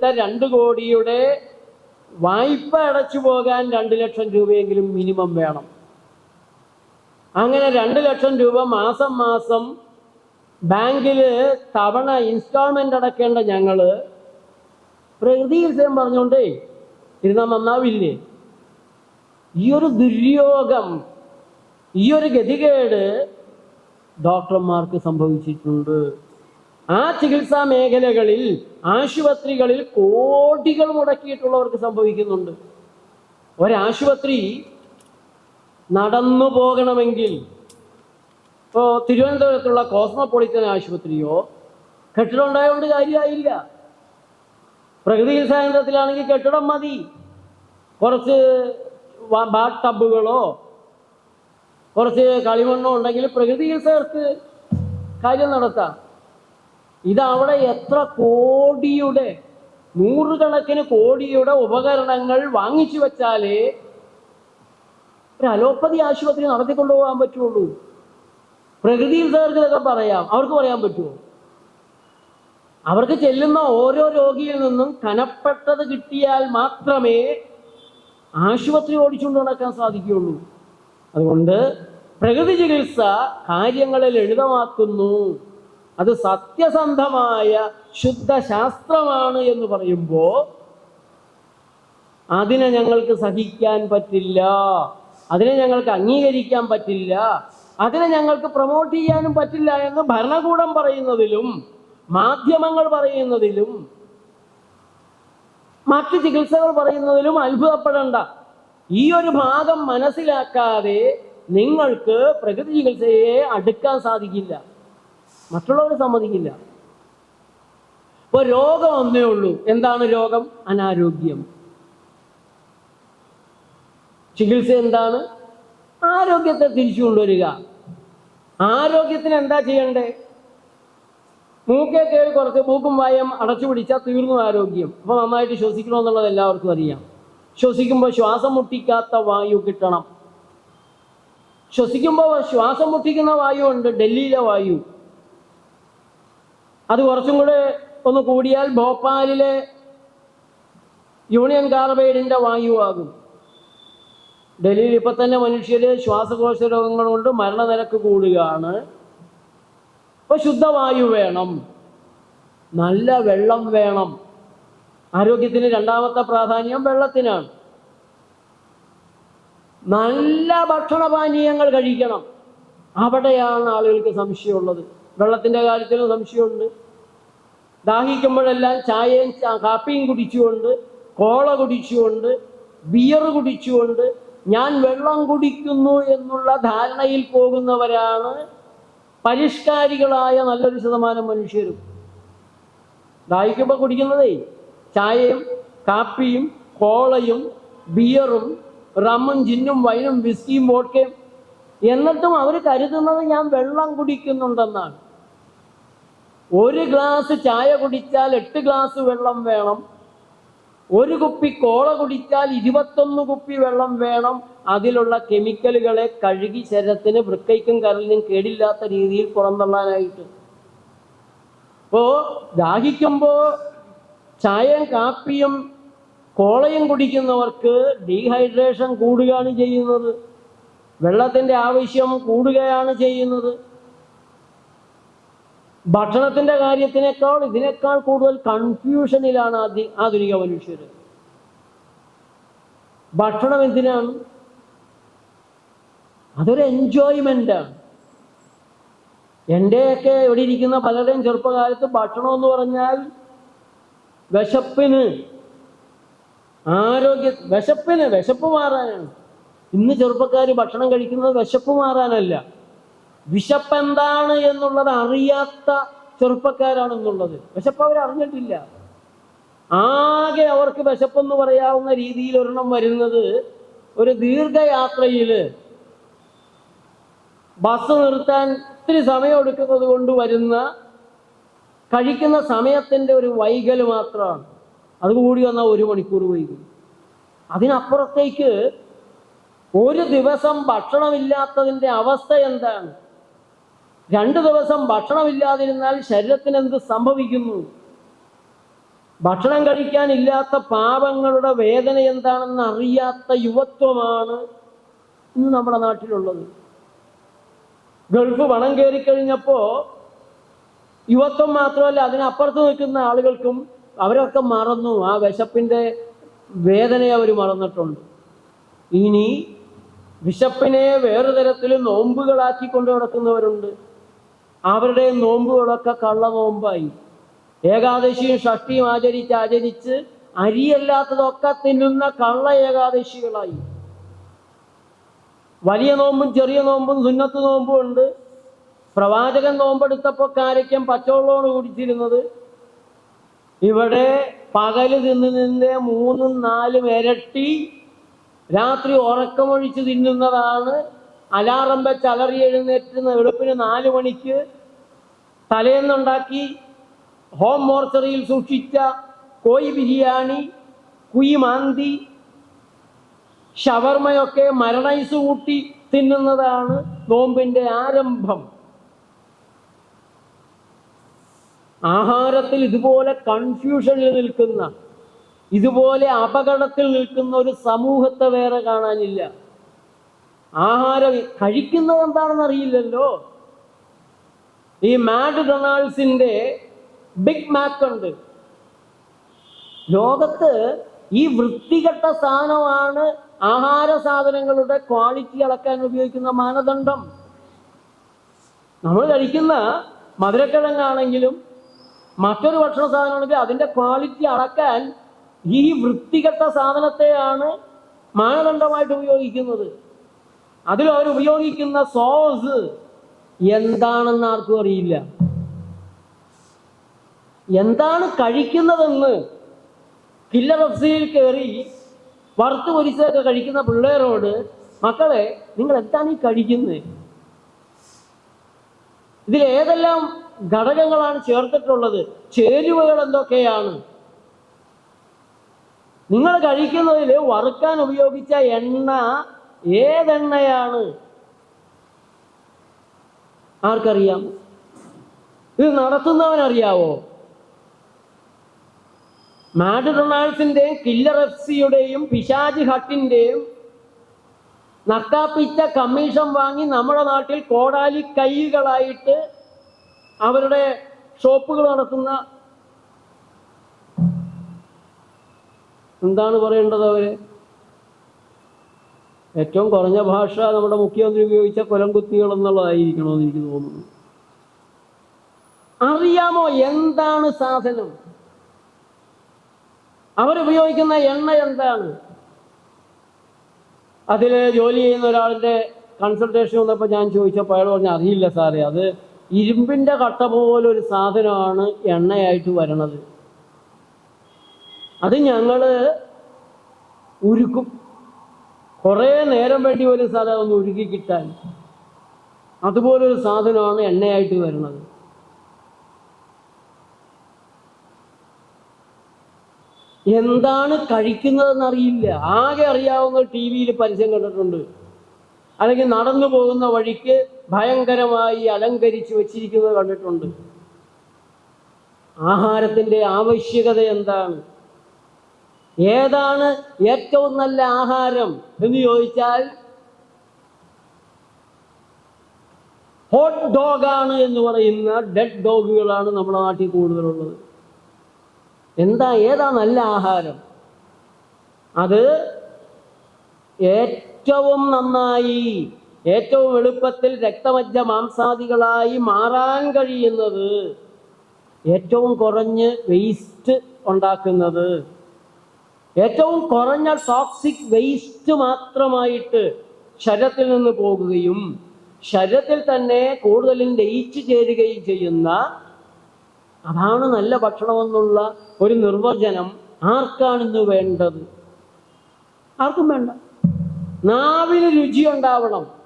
എടുത്ത രണ്ട് കോടിയുടെ വായ്പ അടച്ചു പോകാൻ രണ്ട് ലക്ഷം രൂപയെങ്കിലും മിനിമം വേണം. അങ്ങനെ രണ്ട് ലക്ഷം രൂപ മാസം മാസം ബാങ്കിൽ തവണ ഇൻസ്റ്റാൾമെന്റ് അടക്കേണ്ട ഞങ്ങൾ പ്രകൃതിയിൽ സ്വയം പറഞ്ഞുകൊണ്ടേ ഇരുന്നാൽ നന്നാവില്ലേ? ഈ ഒരു ദുര്യോഗം ഈ ഒരു ഗതികേട് ഡോക്ടർമാർക്ക് സംഭവിച്ചിട്ടുണ്ട്. ആ ചികിത്സാ മേഖലകളിൽ ആശുപത്രികളിൽ കോടികൾ മുടക്കിയിട്ടുള്ളവർക്ക് സംഭവിക്കുന്നുണ്ട്. ഒരാശുപത്രി നടന്നു പോകണമെങ്കിൽ ഇപ്പോൾ തിരുവനന്തപുരത്തുള്ള കോസ്മോപൊളിറ്റൻ ആശുപത്രിയോ കെട്ടിടം ഉണ്ടായതുകൊണ്ട് കാര്യമായില്ല. പ്രകൃതി ചികിത്സാ കേന്ദ്രത്തിലാണെങ്കിൽ കെട്ടിടം മതി. കുറച്ച് ബാത്ത് ടബുകളോ കുറച്ച് കളിമണ്ണോ ഉണ്ടെങ്കിൽ പ്രകൃതി ചികിത്സകർക്ക് കാര്യം നടത്താം. ഇതവിടെ എത്ര കോടിയുടെ നൂറുകണക്കിന് കോടിയുടെ ഉപകരണങ്ങൾ വാങ്ങിച്ചു വെച്ചാലേ ഒരു അലോപ്പതി ആശുപത്രി നടത്തിക്കൊണ്ടുപോകാൻ പറ്റുള്ളൂ. പ്രകൃതി ചികിത്സകർക്ക് ഇതൊക്കെ പറയാം. അവർക്ക് പറയാൻ പറ്റുമോ? അവർക്ക് ചെല്ലുന്ന ഓരോ രോഗിയിൽ നിന്നും കനപ്പെട്ടത് കിട്ടിയാൽ മാത്രമേ ആശുപത്രി ഓടിച്ചുകൊണ്ട് നടക്കാൻ സാധിക്കുകയുള്ളൂ. അതുകൊണ്ട് പ്രകൃതി ചികിത്സ കാര്യങ്ങളെ ലളിതമാക്കുന്നു. അത് സത്യസന്ധമായ ശുദ്ധ ശാസ്ത്രമാണ് എന്ന് പറയുമ്പോൾ അതിനെ ഞങ്ങൾക്ക് സഹിക്കാൻ പറ്റില്ല. അതിനെ ഞങ്ങൾക്ക് അംഗീകരിക്കാൻ പറ്റില്ല. അതിനെ ഞങ്ങൾക്ക് പ്രൊമോട്ട് ചെയ്യാനും പറ്റില്ല എന്ന് ഭരണകൂടം പറയുന്നതിലും മാധ്യമങ്ങൾ പറയുന്നതിലും മറ്റ് ചികിത്സകൾ പറയുന്നതിലും അത്ഭുതപ്പെടേണ്ട. ഈ ഒരു ഭാഗം മനസ്സിലാക്കാതെ നിങ്ങൾക്ക് പ്രകൃതി ചികിത്സയെ അടുക്കാൻ സാധിക്കില്ല. മറ്റുള്ളവർ സമ്മതിക്കില്ല. ഇപ്പൊ രോഗം ഒന്നേ ഉള്ളൂ. എന്താണ് രോഗം? അനാരോഗ്യം. ചികിത്സ എന്താണ്? ആരോഗ്യത്തെ തിരിച്ചു കൊണ്ടുവരിക. ആരോഗ്യത്തിന് എന്താ ചെയ്യണ്ടേ മൂക്കേ കയറി കുറച്ച് മൂക്കും വായം അടച്ചു പിടിച്ചാൽ തീർന്നു ആരോഗ്യം. അപ്പോൾ നന്നായിട്ട് ശ്വസിക്കണമെന്നുള്ളത് എല്ലാവർക്കും അറിയാം. ശ്വസിക്കുമ്പോൾ ശ്വാസം മുട്ടിക്കാത്ത വായു കിട്ടണം. ശ്വസിക്കുമ്പോൾ ശ്വാസം മുട്ടിക്കുന്ന വായു ഉണ്ട്. ഡൽഹിയിലെ വായു. അത് കുറച്ചും കൂടെ ഒന്ന് കൂടിയാൽ ഭോപ്പാലിലെ യൂണിയൻ കാർബൈഡിന്റെ വായുവാകും. ഡൽഹിയിൽ ഇപ്പൊ തന്നെ മനുഷ്യര് ശ്വാസകോശ രോഗങ്ങൾ കൊണ്ട് മരണനിരക്ക് കൂടുകയാണ്. അപ്പോൾ ശുദ്ധവായു വേണം. നല്ല വെള്ളം വേണം. ആരോഗ്യത്തിന് രണ്ടാമത്തെ പ്രാധാന്യം വെള്ളത്തിനാണ്. നല്ല ഭക്ഷണപാനീയങ്ങൾ കഴിക്കണം. അവിടെയാണ് ആളുകൾക്ക് സംശയമുള്ളത്. വെള്ളത്തിന്റെ കാര്യത്തിലും സംശയമുണ്ട്. ദാഹിക്കുമ്പോഴെല്ലാം ചായയും കാപ്പിയും കുടിച്ചുകൊണ്ട് കോള കുടിച്ചുകൊണ്ട് ബിയർ കുടിച്ചുകൊണ്ട് ഞാൻ വെള്ളം കുടിക്കുന്നു എന്നുള്ള ധാരണയിൽ പോകുന്നവരാണ് പരിഷ്കാരികളായ നല്ലൊരു ശതമാനം മനുഷ്യരും. ദാഹിക്കുമ്പോൾ കുടിക്കുന്നതേ ചായയും കാപ്പിയും കോളയും ബിയറും റമ്മും ജിന്നും വൈനും വിസ്കിയും വോട്ടയും എന്നിട്ടും അവർ കരുതുന്നത് ഞാൻ വെള്ളം കുടിക്കുന്നുണ്ടെന്നാണ്. ഒരു ഗ്ലാസ് ചായ കുടിച്ചാൽ എട്ട് ഗ്ലാസ് വെള്ളം വേണം. ഒരു കുപ്പി കോള കുടിച്ചാൽ ഇരുപത്തൊന്ന് കുപ്പി വെള്ളം വേണം. അതിലുള്ള കെമിക്കലുകളെ കഴുകി ശരീരത്തിന് വൃക്കയ്ക്കും കരലിനും കേടില്ലാത്ത രീതിയിൽ പുറന്തള്ളാനായിട്ട്. അപ്പോ ദാഹിക്കുമ്പോ ചായയും കാപ്പിയും കോളയും കുടിക്കുന്നവർക്ക് ഡീഹൈഡ്രേഷൻ കൂടുകയാണ് ചെയ്യുന്നത്. വെള്ളത്തിന്റെ ആവശ്യം കൂടുകയാണ് ചെയ്യുന്നത്. ഭക്ഷണത്തിന്റെ കാര്യത്തിനേക്കാൾ ഇതിനേക്കാൾ കൂടുതൽ കൺഫ്യൂഷനിലാണ് ആദ്യ ആധുനിക മനുഷ്യർ ഭക്ഷണം എന്തിനാണ്? അതൊരു എൻജോയ്മെന്റ് ആണ്. എന്റെയൊക്കെ ഇവിടെ ഇരിക്കുന്ന പലരുടെയും ചെറുപ്പകാലത്ത് ഭക്ഷണം എന്ന് പറഞ്ഞാൽ വിശപ്പിന് ആരോഗ്യ വിശപ്പിന് വിശപ്പ് മാറാനാണ്. ഇന്ന് ചെറുപ്പക്കാർ ഭക്ഷണം കഴിക്കുന്നത് വിശപ്പ് മാറാനല്ല. വിശപ്പ് എന്താണ് എന്നുള്ളത് അറിയാത്ത ചെറുപ്പക്കാരാണെന്നുള്ളത്. വിശപ്പ് അവർ അറിഞ്ഞിട്ടില്ല. ആകെ അവർക്ക് വിശപ്പെന്ന് പറയാവുന്ന രീതിയിൽ ഒരെണ്ണം വരുന്നത് ഒരു ദീർഘയാത്രയിൽ ബസ് നിർത്താൻ ഒത്തിരി സമയം എടുക്കുന്നത് കൊണ്ട് വരുന്ന കഴിക്കുന്ന സമയത്തിന്റെ ഒരു വൈകൽ മാത്രമാണ്. അതുകൂടി വന്നാൽ ഒരു മണിക്കൂർ വൈകും. അതിനപ്പുറത്തേക്ക് ഒരു ദിവസം ഭക്ഷണമില്ലാത്തതിന്റെ അവസ്ഥ എന്താണ്? രണ്ട് ദിവസം ഭക്ഷണമില്ലാതിരുന്നാൽ ശരീരത്തിന് എന്ത് സംഭവിക്കുന്നു? ഭക്ഷണം കഴിക്കാനില്ലാത്ത പാപങ്ങളുടെ വേദന എന്താണെന്ന് അറിയാത്ത യുവത്വമാണ് ഇന്ന് നമ്മുടെ നാട്ടിലുള്ളത്. ഗൾഫ് പണം കയറിക്കഴിഞ്ഞപ്പോൾ യുവത്വം മാത്രമല്ല അതിനപ്പുറത്ത് നിൽക്കുന്ന ആളുകൾക്കും അവരൊക്കെ മറന്നു. ആ വിശപ്പിന്റെ വേദനയെ അവർ മറന്നിട്ടുണ്ട്. ഇനി വിശപ്പിനെ വേറെ തരത്തിൽ നോമ്പുകളാക്കി കൊണ്ടു നടക്കുന്നവരുണ്ട്. അവരുടെ നോമ്പുകളൊക്കെ കള്ള നോമ്പായി. ഏകാദശിയും ഷഷ്ടിയും ആചരിച്ച് ആചരിച്ച് അരിയല്ലാത്തതൊക്കെ തിന്നുന്ന കള്ള ഏകാദശികളായി. വലിയ നോമ്പും ചെറിയ നോമ്പും സുന്നത്ത് നോമ്പും ഉണ്ട്. പ്രവാചകൻ നോമ്പെടുത്തപ്പോൾ കാരയ്ക്കും പച്ചവെള്ളമാണ് കുടിച്ചിരുന്നത്. ഇവിടെ പകൽ തിന്ന് നിന്ന് മൂന്നും നാലും ഇരട്ടി രാത്രി ഉറക്കമൊഴിച്ച് തിന്നുന്നതാണ് അലാറം വെച്ച് അലറി എഴുന്നേറ്റ് വെളുപ്പിന് നാല് മണിക്ക് തലേന്നുണ്ടാക്കി ഹോം മോർച്ചറിയിൽ സൂക്ഷിച്ച കോയി ബിരിയാണി കുയിമാന്തി ഷവർമയൊക്കെ മരണൈസ് കൂട്ടി തിന്നുന്നതാണ് നോമ്പിന്റെ ആരംഭം. ആഹാരത്തിൽ ഇതുപോലെ കൺഫ്യൂഷനിൽ നിൽക്കുന്ന ഇതുപോലെ അപകടത്തിൽ നിൽക്കുന്ന ഒരു സമൂഹത്തെ വേറെ കാണാനില്ല. ആഹാരം കഴിക്കുന്നത് എന്താണെന്ന് അറിയില്ലല്ലോ. ഈ മാഡ് ഡൊണാൾഡ്സിന്റെ ബിഗ് മാക്ക് ഉണ്ട്. ലോകത്ത് ഈ വൃത്തികെട്ട സാധനമാണ് ആഹാര സാധനങ്ങളുടെ ക്വാളിറ്റി അളക്കാൻ ഉപയോഗിക്കുന്ന മാനദണ്ഡം. നമ്മൾ കഴിക്കുന്ന മധുരക്കിഴങ്ങാണെങ്കിലും മറ്റൊരു ഭക്ഷണ സാധനമാണെങ്കിൽ അതിന്റെ ക്വാളിറ്റി അളക്കാൻ ഈ വൃത്തികെട്ട സാധനത്തെയാണ് മാനദണ്ഡമായിട്ട് ഉപയോഗിക്കുന്നത്. അതിൽ അവർ ഉപയോഗിക്കുന്ന സോസ് എന്താണെന്ന് ആർക്കും അറിയില്ല. എന്താണ് കഴിക്കുന്നതെന്ന് കില്ലർ എഫ്സിയിൽ കയറി വറുത്ത് പൊരിച്ചതൊക്കെ കഴിക്കുന്ന പിള്ളേരോട് മക്കളെ നിങ്ങൾ എന്താണ് ഈ കഴിക്കുന്നത് ഇതിൽ ഏതെല്ലാം ഘടകങ്ങളാണ് ചേർത്തിട്ടുള്ളത്? ചേരുവകൾ എന്തൊക്കെയാണ്? നിങ്ങൾ കഴിക്കുന്നതിൽ വറുക്കാൻ ഉപയോഗിച്ച എണ്ണ ഏതെണ്ണയാണ്? ആർക്കറിയാം? ഇത് നടത്തുന്നവനറിയാവോ? മാഡ് ഡൊണാൾഡ്സിന്റെയും കില്ലർ എഫ് സിയുടെയും പിശാജ് ഹട്ടിന്റെയും നക്കാപ്പിച്ച കമ്മീഷൻ വാങ്ങി നമ്മുടെ നാട്ടിൽ കോടാലി കൈകളായിട്ട് അവരുടെ ഷോപ്പുകൾ നടത്തുന്ന എന്താണ് പറയേണ്ടത് അവർ? ഏറ്റവും കുറഞ്ഞ ഭാഷ നമ്മുടെ മുഖ്യമന്ത്രി ഉപയോഗിച്ച കൊലംകുത്തികൾ എന്നുള്ളതായിരിക്കണമെന്ന് എനിക്ക് തോന്നുന്നു. അറിയാമോ എന്താണ് സാധനം? അവരുപയോഗിക്കുന്ന എണ്ണ എന്താണ്? അതിൽ ജോലി ചെയ്യുന്ന ഒരാളുടെ കൺസൾട്ടേഷൻ വന്നപ്പോൾ ഞാൻ ചോദിച്ചപ്പോൾ അയാൾ പറഞ്ഞു അറിയില്ല സാറേ അത് ഇരുമ്പിന്റെ കട്ട പോലൊരു സാധനമാണ് എണ്ണയായിട്ട് വരണത്. അത് ഞങ്ങൾ ഉരുക്കും. കുറേ നേരം വേണ്ടി ഒരു സാധനം ഒന്ന് ഉരുക്കി കിട്ടാൻ. അതുപോലൊരു സാധനമാണ് എണ്ണയായിട്ട് വരുന്നത്. എന്താണ് കഴിക്കുന്നതെന്ന് അറിയില്ല ആകെ അറിയാവുന്ന ടി വിയിൽ പരസ്യം കണ്ടിട്ടുണ്ട്. അല്ലെങ്കിൽ നടന്നു പോകുന്ന വഴിക്ക് ഭയങ്കരമായി അലങ്കരിച്ച് വെച്ചിരിക്കുന്നത് കണ്ടിട്ടുണ്ട്. ആഹാരത്തിന്റെ ആവശ്യകത എന്താണ്? ഏതാണ് ഏറ്റവും നല്ല ആഹാരം എന്ന് ചോദിച്ചാൽ ഹോട്ട് ഡോഗാണ് എന്ന് പറയുന്ന ഡെഡ് ഡോഗുകളാണ് നമ്മുടെ നാട്ടിൽ കൂടുതലുള്ളത്. എന്താ ഏതാ നല്ല ആഹാരം? അത് ഏറ്റവും നന്നായി ഏറ്റവും എളുപ്പത്തിൽ രക്തമജ്ജ മാംസാദികളായി മാറാൻ കഴിയുന്നത് ഏറ്റവും കുറഞ്ഞ് വേസ്റ്റ് ഉണ്ടാക്കുന്നത് ഏറ്റവും കുറഞ്ഞ ടോക്സിക് വേസ്റ്റ് മാത്രമായിട്ട് ശരീരത്തിൽ നിന്ന് പോകുകയും ശരീരത്തിൽ തന്നെ കൂടുതലും ലയിച്ചു ചേരുകയും ചെയ്യുന്ന അതാണ് നല്ല ഭക്ഷണമെന്നുള്ള ഒരു നിർവചനം ആർക്കാണിന്ന് വേണ്ടത്? ആർക്കും വേണ്ട. നാവിന് രുചി ഉണ്ടാവണം.